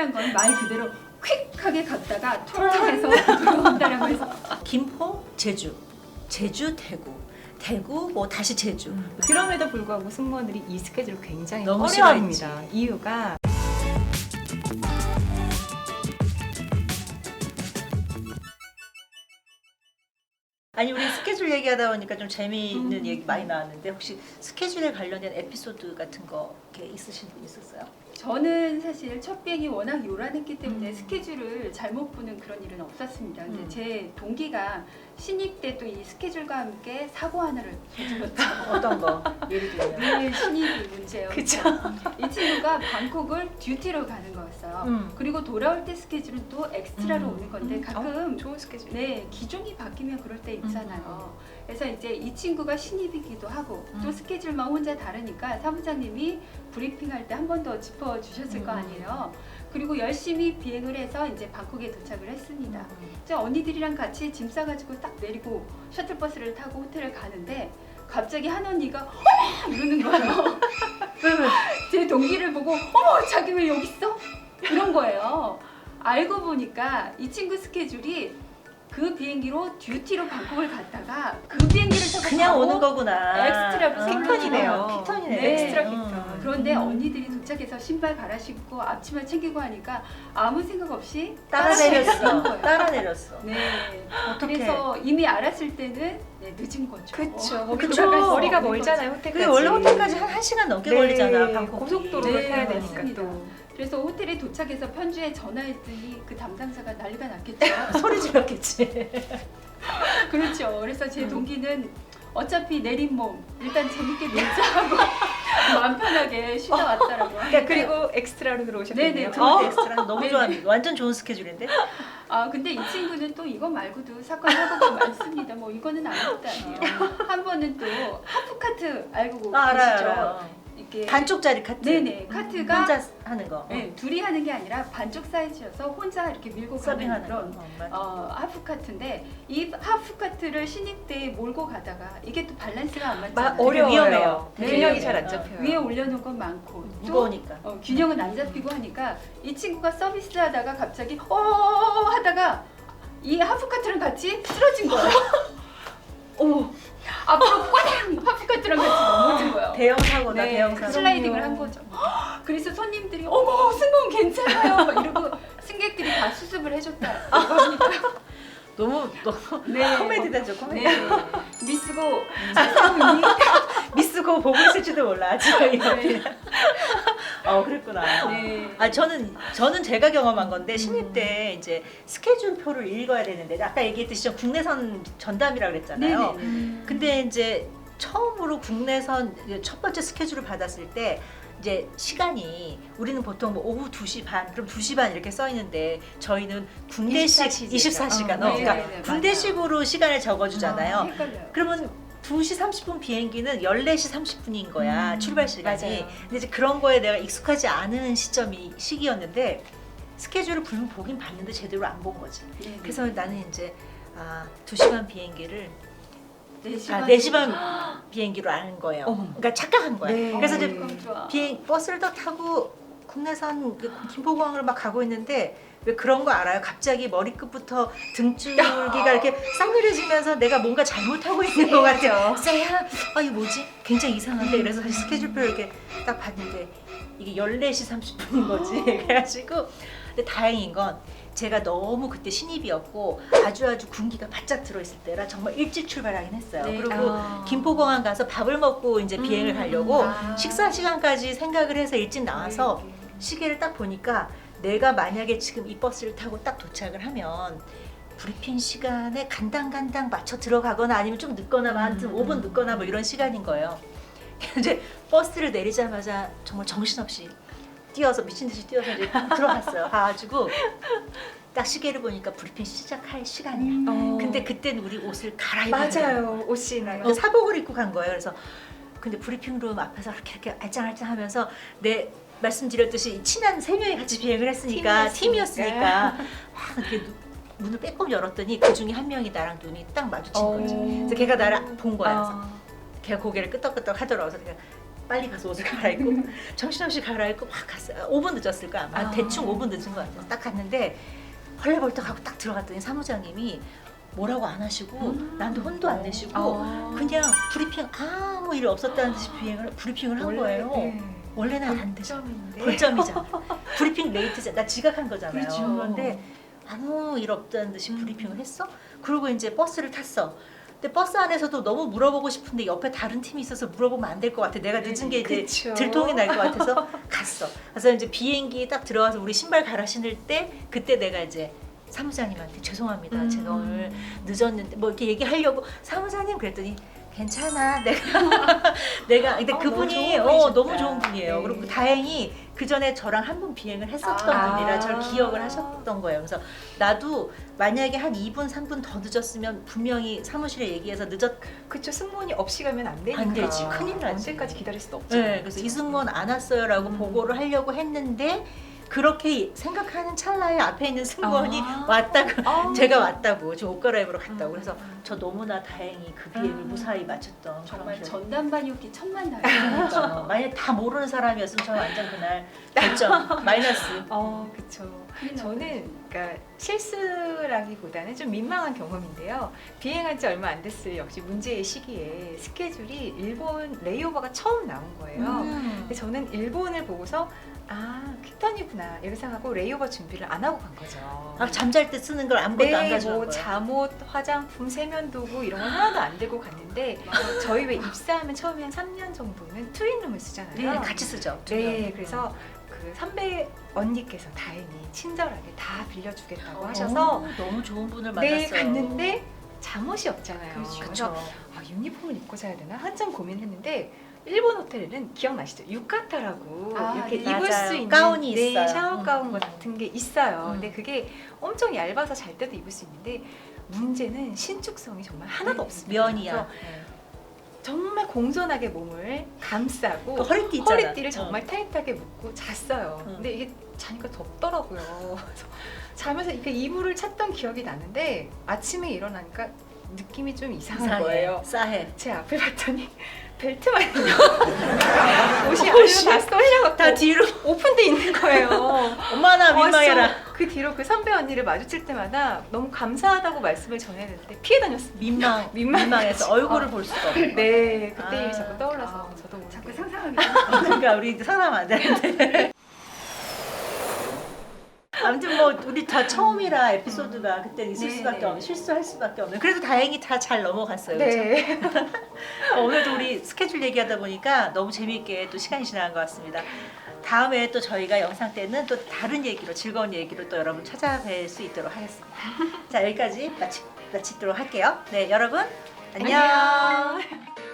스케줄이란 건 말 그대로 퀵하게 갔다가 토론해서 들어온다라고 해서 김포, 제주, 제주, 대구, 대구, 뭐 다시 제주. 그럼에도 불구하고 승무원들이 이 스케줄을 굉장히 너무 어려워합니다. 이유가 아니 우리 스케줄 얘기하다 보니까 좀 재미있는 음. 얘기 많이 나왔는데 혹시 스케줄에 관련된 에피소드 같은 거 이렇게 있으신 분 있었어요? 저는 사실 첫 비행이 워낙 요란했기 때문에 음. 스케줄을 잘못 보는 그런 일은 없었습니다. 근데 음. 제 동기가 신입 때 또 이 스케줄과 함께 사고 하나를 저질렀죠. 어떤 거? 예를 들면. 늘 신입이 문제예요. 그쵸. 이 친구가 방콕을 듀티로 가는 거였어요. 음. 그리고 돌아올 때 스케줄은 또 엑스트라로 음. 오는 건데 음. 가끔 좋은 스케줄. 네 기종이 바뀌면 그럴 때 있잖아요. 그래서 이제 이 친구가 신입이기도 하고 또 음. 스케줄만 혼자 다르니까 사무장님이 브리핑할 때 한 번 더 짚어 주셨을 거 음. 아니에요. 그리고 열심히 비행을 해서 이제 방콕에 도착을 했습니다. 음. 이제 언니들이랑 같이 짐 싸가지고 딱 내리고 셔틀버스를 타고 호텔을 가는데 갑자기 한 언니가 어머 이러는 거예요. 제 동기를 보고 어머 자기 왜 여기 있어? 이런 거예요. 알고 보니까 이 친구 스케줄이 그 비행기로 듀티로 방콕을 갔다가 그 비행기를 타고 그냥 오는 거구나. 엑스트라로 아. 네. 엑스트라 음. 픽턴. 그런데 음. 언니들이 도착해서 신발 갈아 신고 앞치마 챙기고 하니까 아무 생각 없이 따라 내렸어. 따라 내렸어. 네. 어떻게? 그래서 이미 알았을 때는 네, 늦은 거죠. 그쵸. 어, 그쵸. 들어갈 수 거리가 없는 멀잖아요. 호텔까지. 그게 원래 호텔까지 한, 한 시간 넘게 걸리잖아. 방콕 고속도로를 네, 타야 되니까 맞습니다. 또. 그래서 호텔에 도착해서 편주에 전화했더니 그 담당자가 난리가 났겠죠. 소리 질렀겠지. 그렇죠. 그래서 제 음. 동기는 어차피 내린 몸 일단 재밌게 놀자 하고 마음 편하게 쉬다 왔다라고. 그러니까 그리고 엑스트라로 들어오셨네요. 네네, 어. 엑스트라 너무. 좋아합니다. 완전 좋은 스케줄인데. 아 근데 이 친구는 또 이거 말고도 사건 사고가 많습니다. 뭐 이거는 아무것도 아니에요. 한 번은 또 하프 카트 알고 아, 알아요, 계시죠? 알아요. 이게 반쪽짜리 카트. 네네 카트가 혼자 하는 거. 네, 둘이 하는 게 아니라 반쪽 사이즈여서 혼자 이렇게 밀고 가는 서빙하는 그런 거. 어, 맞아. 어, 하프 카트인데 이 하프 카트를 신입 때 몰고 가다가 이게 또 밸런스가 안 마, 맞잖아요. 어려워요. 위험해요. 네. 균형이 잘안 어. 잡혀요. 위에 올려놓은 건 많고 또 무거우니까. 어, 균형은 안 잡히고 하니까 이 친구가 서비스 하다가 갑자기 어 하다가 이 하프 카트랑 같이 쓰러진 거예요. 오 앞으로 꽈당 카트랑 같이 넘어진 거예요. 대형 사고다. 네, 대형 사고. 슬라이딩을 한 거죠. 그래서 손님들이 어머 승무원 괜찮아요 막 이러고 승객들이 다 수습을 해줬다. 너무 너무 네. 코미디다 저 코미디. 네. 세상이 미스고 보고 있을지도 몰라 지금 이거. 네. 어 그랬구나. 네. 아 저는 저는 제가 경험한 건데 신입 때 이제 스케줄표를 읽어야 되는데 아까 얘기했듯이 저 국내선 전담이라 그랬잖아요. 네네네. 근데 이제 처음으로 국내선 첫 번째 스케줄을 받았을 때 이제 시간이 우리는 보통 뭐 오후 2시 반 그럼 2시 반 이렇게 써 있는데 저희는 군대식 24 24시간 어, 어, 그러니까 네네네, 군대식으로 시간을 적어 주잖아요. 아, 헷갈려요. 그러면 2시 30분 비행기는 14시 30분인 거야 음, 출발 시간이 맞아요. 근데 이제 그런 거에 내가 익숙하지 않은 시점이 시기였는데 스케줄을 불면 보긴 봤는데 제대로 안 본 거지 네네. 그래서 나는 이제 아 2시간 비행기를 네아 시간 4시 반 비행기로 아는 거예요 어머. 그러니까 착각한 거야 네. 그래서 이제 좋아. 비행 버스를 딱 타고 국내선 그 김포공항을 막 가고 있는데 왜 그런 거 알아요? 갑자기 머리끝부터 등줄기가 이렇게 싸늘해지면서 내가 뭔가 잘못하고 있는 것 같아요. 쎄야, 아 이거 뭐지? 굉장히 이상한데 그래서 다시 스케줄표 이렇게 딱 봤는데 이게 14시 30분인 거지. 그래가지고 근데 다행인 건 제가 너무 그때 신입이었고 아주 아주 군기가 바짝 들어있을 때라 정말 일찍 출발하긴 했어요. 네. 그리고 아. 김포공항 가서 밥을 먹고 이제 비행을 음, 가려고 아. 식사 시간까지 생각을 해서 일찍 나와서 네. 시계를 딱 보니까 내가 만약에 지금 이 버스를 타고 딱 도착을 하면 브리핑 시간에 간당간당 맞춰 들어가거나 아니면 좀 늦거나 뭐 아무튼 음. 5분 늦거나 뭐 이런 시간인 거예요. 이제 버스를 내리자마자 정말 정신없이 뛰어서 미친 듯이 뛰어서 이제 들어갔어요. 가가지고 딱 시계를 보니까 브리핑 시작할 시간이야. 어. 근데 그때는 우리 옷을 갈아입어야 돼요. 맞아요. 옷이 나요. 그 사복을 입고 간 거예요. 그래서 근데 브리핑 룸 앞에서 이렇게 이렇게 알짱알짱 하면서 내 말씀드렸듯이 친한 세 명이 같이 비행을 했으니까 팀이었으니까. 팀이었으니까 막 이렇게 누- 문을 빼꼼 열었더니 그 중에 한 명이 나랑 눈이 딱 마주친 거지. 그래서 걔가 나를 본 거야. 그래서 아. 걔가 고개를 끄덕끄덕 하더라고. 그래서 내가 빨리 가서 옷을 갈아입고 정신없이 갈아입고 막 갔어요. 5분 늦었을 거야. 아마 아. 대충 5분 늦은 것 같아요. 딱 갔는데 헐레벌떡 하고 딱 들어갔더니 사무장님이 뭐라고 안 하시고 음. 나한테 혼도 안 내시고 어. 그냥 브리핑 아무 일 없었다는 듯이 비행을 브리핑을 한 거예요. 네. 원래는 안 되죠. 벌점이잖아. 브리핑 레이트잖아. 나 지각한 거잖아요. 그렇죠. 그런데 아무 일 없다는 듯이 브리핑을 했어. 그리고 이제 버스를 탔어. 근데 버스 안에서도 너무 물어보고 싶은데 옆에 다른 팀이 있어서 물어보면 안 될 것 같아. 내가 늦은 게 이제 그쵸. 들통이 날 것 같아서 갔어. 그래서 이제 비행기 딱 들어가서 우리 신발 갈아 신을 때 그때 내가 이제 사무장님한테 죄송합니다. 음. 제가 오늘 늦었는데 뭐 이렇게 얘기하려고 사무장님 그랬더니 괜찮아 내가 내가 근데 어, 그분이 너무 좋은 어. 너무 좋은 분이에요 네. 그리고 다행히 그 전에 저랑 한 번 비행을 했었던 아. 분이라 저를 기억을 하셨던 거예요 그래서 나도 만약에 한 2분 3분 더 늦었으면 분명히 사무실에 얘기해서 늦었 그쵸 승무원이 없이 가면 안 되니까. 안 되지. 큰일 나지. 언제까지 기다릴 수도 없죠. 네, 그래서 이승건 안 왔어요라고 음. 보고를 하려고 했는데 그렇게 생각하는 찰나에 앞에 있는 승무원이 아. 왔다고 아. 제가 왔다고 저옷 갈아입으러 갔다고 음. 그래서 저 너무나 다행히 그 비행을 아. 무사히 마쳤던 정말 그런 전담반이었기 천만 다행. 그러니까요. 만약 다 모르는 사람이었으면 저는 완전 그날 별점 마이너스. 어, 그쵸. 저는 그러니까 실수라기보다는 좀 민망한 경험인데요. 비행한 지 얼마 안 됐을 역시 문제의 시기에 스케줄이 일본 레이오버가 처음 나온 거예요. 음. 근데 저는 일본을 보고서 아 큐턴이구나 이렇게 생각하고 레이오버 준비를 안 하고 간 거죠. 아, 잠잘 때 쓰는 걸 아무것도 안 네, 가져온 뭐 거예요. 잠옷, 화장품, 세면도구 이런 거 하나도 안 들고 갔는데 저희 왜 입사하면 처음에 한 3년 정도는 트윈룸을 쓰잖아요. 네, 같이 쓰죠. 두 네, 명. 그래서 그 선배 언니께서 다행히 친절하게 다 빌려주겠다고 어, 하셔서 너무 좋은 분을 만났어요. 네 갔는데 잠옷이 없잖아요. 그렇죠. 그래서 아, 유니폼을 입고 자야 되나 한참 고민했는데 일본 호텔에는 기억나시죠? 유카타라고 아, 이렇게 네. 입을 맞아요. 수 있는 가운이 네, 있어요. 샤워 가운 음. 같은 게 있어요. 음. 근데 그게 엄청 얇아서 잘 때도 입을 수 있는데 문제는 신축성이 정말 하나도 없습니다. 면이야. 그래서 정말 공손하게 몸을 감싸고 그 허리띠 있잖아. 허리띠를 정말 타이트하게 묶고 잤어요. 응. 근데 이게 자니까 덥더라고요. 그래서 자면서 이렇게 이불을 찾던 기억이 나는데 아침에 일어나니까 느낌이 좀 이상한 이상해. 거예요. 싸해. 제 앞에 봤더니 벨트만 있는 옷이 안으로 다 쏠려갖고 다 뒤로 오픈돼 있는 거예요. 엄마나 민망해라. 어, 그 뒤로 그 선배 언니를 마주칠 때마다 너무 감사하다고 말씀을 전했는데 피해 다녔습니다. 민망. 민망해서 얼굴을 볼 수가 없고. 네, 그때 아. 일이 자꾸 떠올라서 저도 모르게 자꾸 상상하게. 그러니까 우리 상담 안 되는데. 아무튼 뭐 우리 다 처음이라 에피소드가 그때 있을 네, 수밖에 네. 없는 실수할 수밖에 없는. 그래도 다행히 다 잘 넘어갔어요. 그렇죠? 네. 어, 오늘도 우리 스케줄 얘기하다 보니까 너무 재미있게 또 시간이 지나간 것 같습니다. 다음에 또 저희가 영상 때는 또 다른 얘기로 즐거운 얘기로 또 여러분 찾아뵐 수 있도록 하겠습니다. 자 여기까지 마치, 마치도록 할게요. 네 여러분 안녕. 안녕.